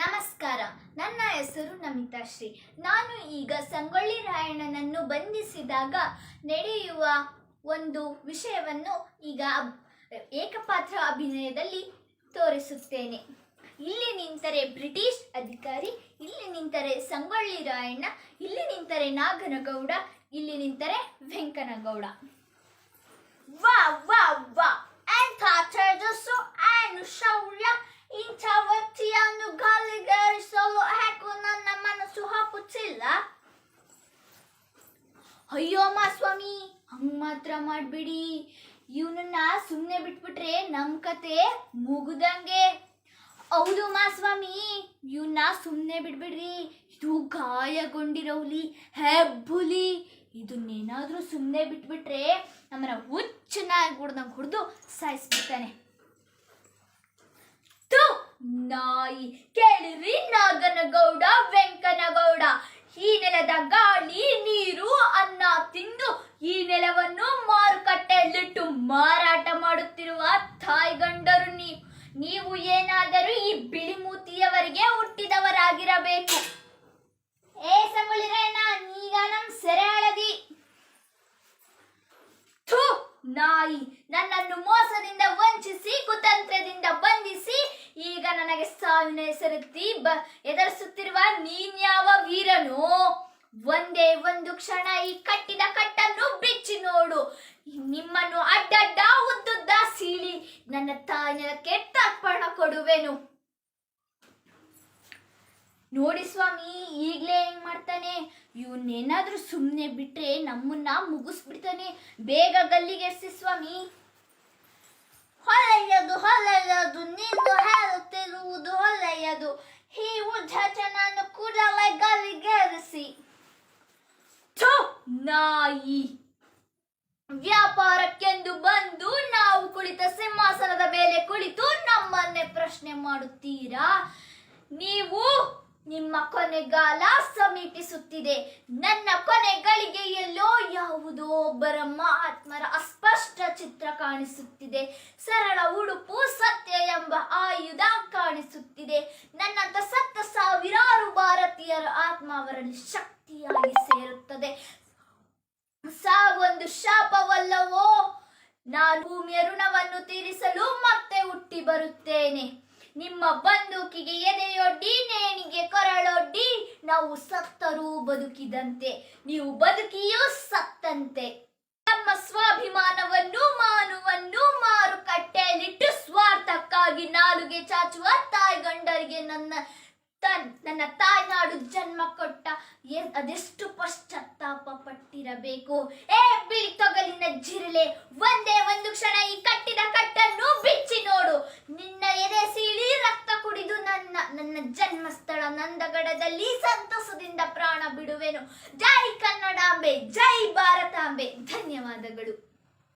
ನಮಸ್ಕಾರ. ನನ್ನ ಹೆಸರು ನಮಿತಾ ಶ್ರೀ. ನಾನು ಈಗ ಸಂಗೊಳ್ಳಿ ರಾಯಣ್ಣನನ್ನು ಬಂಧಿಸಿದಾಗ ನಡೆಯುವ ಒಂದು ವಿಷಯವನ್ನು ಈಗ ಏಕಪಾತ್ರ ಅಭಿನಯದಲ್ಲಿ ತೋರಿಸುತ್ತೇನೆ. ಇಲ್ಲಿ ನಿಂತರೆ ಬ್ರಿಟಿಷ್ ಅಧಿಕಾರಿ, ಇಲ್ಲಿ ನಿಂತರೆ ಸಂಗೊಳ್ಳಿ ರಾಯಣ್ಣ, ಇಲ್ಲಿ ನಿಂತರೆ ನಾಗನಗೌಡ, ಇಲ್ಲಿ ನಿಂತರೆ ವೆಂಕನಗೌಡ. ವಾ ವಾ ವಾ. ಅಯ್ಯೋ ಮಾ ಸ್ವಾಮಿ, ಹಂಗ್ ಮಾತ್ರ ಮಾಡ್ಬಿಡಿ. ಇವನನ್ನ ಸುಮ್ಮನೆ ಬಿಟ್ಬಿಟ್ರೆ ನಮ್ಮ ಕತೆ ಮುಗ್ದಂಗೆ. ಹೌದು ಮಾ ಸ್ವಾಮಿ ಇವನ್ನ ಸುಮ್ಮನೆ ಬಿಡ್ಬಿಡ್ರಿ. ಇದು ಗಾಯಗೊಂಡಿರೋ ಹುಲಿ ಹೆಬ್ಬುಲಿ. ಇದನ್ನೇನಾದ್ರೂ ಸುಮ್ಮನೆ ಬಿಟ್ಬಿಟ್ರೆ ನಮ್ಮನ್ನ ಹುಚ್ಚನಾಗಿ ಹೊಡ್ದಂಗೆ ಹೊಡೆದು ಸಾಯಿಸ್ಬಿಡ್ತಾನೆ. ನಾಯಿ, ಕೇಳಿರಿ ನಾಗನಗೌಡ, ವೆಂಕನಗೌಡ. ಈ ನೆಲದ ನೆಲವನ್ನು ಮಾರುಕಟ್ಟೆಯಲ್ಲಿಟ್ಟು ಮಾರಾಟ ಮಾಡುತ್ತಿರುವ ತಾಯ್ಗಂಡರು ನೀವು. ನೀವು ಏನಾದರೂ ಈ ಬಿಳಿ ಮೂತಿಯವರಿಗೆ ಹುಟ್ಟಿದವರಾಗಿರಬೇಕು. ಏ ಸಂಗೊಳ್ಳಿರಣ್ಣ ನೀಗ ನಮ್ ಸೆರೆ ಹಳದಿ ನಾಯಿ, ನನ್ನನ್ನು ಮೋಸದಿಂದ ವಂಚಿಸಿ, ಕುತಂತ್ರದಿಂದ ಬಂಧಿಸಿ, ಈಗ ನನಗೆ ಸಾವಿನ ಹೆಸರುತ್ತಿ ಬ, ಎದುರಿಸುತ್ತಿರುವ ನೀನ್ಯಾವ ವೀರನು? ಒಂದೇ ಒಂದು ಕ್ಷಣ ಈ ಕಟ್ಟಿದ ಕಟ್ಟನ್ನು ಬಿಚ್ಚಿ ನೋಡು ನಿಮ್ಮನ್ನು ಅಡ್ಡಡ್ಡ ಉದ್ದುದ್ದ ಸೀಳಿ ನನ್ನ ತಾಯಿನಕ್ಕೆ ತರ್ಪಣ ಕೊಡುವೆನು. ನೋಡಿ ಸ್ವಾಮಿ, ಈಗಲೇ ಹೆಂಗ್ ಮಾಡ್ತಾನೆ? ಇವನ್ನೇನಾದ್ರೂ ಸುಮ್ಮನೆ ಬಿಟ್ರೆ ನಮ್ಮನ್ನ ಮುಗಿಸ್ಬಿಡ್ತಾನೆ. ಬೇಗ ಗಲ್ಲಿಗೆ ಎರ್ಸಿ ಸ್ವಾಮಿ. ಹೊಲೆಯದು ಹೊಲೆಯದು, ನಿಂದು ಹೇಳುತ್ತಿರುವುದು ಹೊಲೆಯದು. ಈ ಉಜ್ಜನನ್ನು ಕೂಡಲೇ ಗಲ್ಲಿಗೆ ಎರಿಸಿ. ನಾಯಿ. ವ್ಯಾಪಾರಕ್ಕೆಂದು ಬಂದು ನಾವು ಕುಳಿತ ಸಿಂಹಾಸನದ ಮೇಲೆ ಕುಳಿತು ನಮ್ಮನ್ನೇ ಪ್ರಶ್ನೆ ಮಾಡುತ್ತೀರಾ? ನೀವು ನಿಮ್ಮ ಕೊನೆಗಾಲ ಸಮೀಪಿಸುತ್ತಿದೆ. ನನ್ನ ಕೊನೆಗಳಿಗೆಯಲ್ಲೋ ಯಾವುದೋ ಒಬ್ಬರ ಮಹಾತ್ಮರ ಅಸ್ಪಷ್ಟ ಚಿತ್ರ ಕಾಣಿಸುತ್ತಿದೆ. ಸರಳ ಉಡುಪು, ಸತ್ಯ ಎಂಬ ಆಯುಧ ಕಾಣಿಸುತ್ತಿದೆ. ನನ್ನಂತ ಸತ್ತ ಸಾವಿರಾರು ಭಾರತೀಯರ ಆತ್ಮ ಅವರಲ್ಲಿ ಶಕ್ತಿಯಾಗಿ ಸೇರುತ್ತದೆ. ಸಾವೊಂದು ಶಾಪವಲ್ಲವೋ? ನಾನು ಭೂಮಿಯ ಋಣವನ್ನು ತೀರಿಸಲು ಮತ್ತೆ ಹುಟ್ಟಿ ಬರುತ್ತೇನೆ. ನಿಮ್ಮ ಬಂದೂಕಿಗೆ ಎದೆಯೊಡ್ಡಿ ನೇಣಿಗೆ ಕೊರಳೊಡ್ಡಿ ನಾವು ಸತ್ತರೂ ಬದುಕಿದಂತೆ. ನೀವು ಬದುಕಿಯೂ ಸತ್ತಂತೆ. ನಮ್ಮ ಸ್ವಾಭಿಮಾನವನ್ನು, ಮಾನವನ್ನು ಮಾರುಕಟ್ಟೆಯಲ್ಲಿಟ್ಟು ಸ್ವಾರ್ಥಕ್ಕಾಗಿ ನಾಲುಗೆ ಚಾಚುವ ತಾಯ್ಗಂಡರಿಗೆ ನನ್ನ ತನ್, ನನ್ನ ತಾಯ್ನಾಡು ಜನ್ಮ ಕೊಟ್ಟ ಅದೆಷ್ಟು ಪಶ್ಚಾತ್ತಾಪ. ಪಟ್ಟಿರಬೇಕು ಏ, ಬಿಳಿ ತೊಗಲಿನ ಜಿರಳೆ, ಒಂದೇ ಒಂದು ಕ್ಷಣ ಈ ಕಟ್ಟಿದ ಕಟ್ಟನ್ನು ಬಿಚ್ಚಿ ನೋಡು. ನಿನ್ನ ಎದೆ ಸೀಳಿ ರಕ್ತ ಕುಡಿದು ನನ್ನ ನನ್ನ ಜನ್ಮಸ್ಥಳ ನಂದಗಡದಲ್ಲಿ ಸಂತಸದಿಂದ ಪ್ರಾಣ ಬಿಡುವೆನು. ಜೈ ಕನ್ನಡಾಂಬೆ ಜೈ ಭಾರತಾಂಬೆ ಧನ್ಯವಾದಗಳು.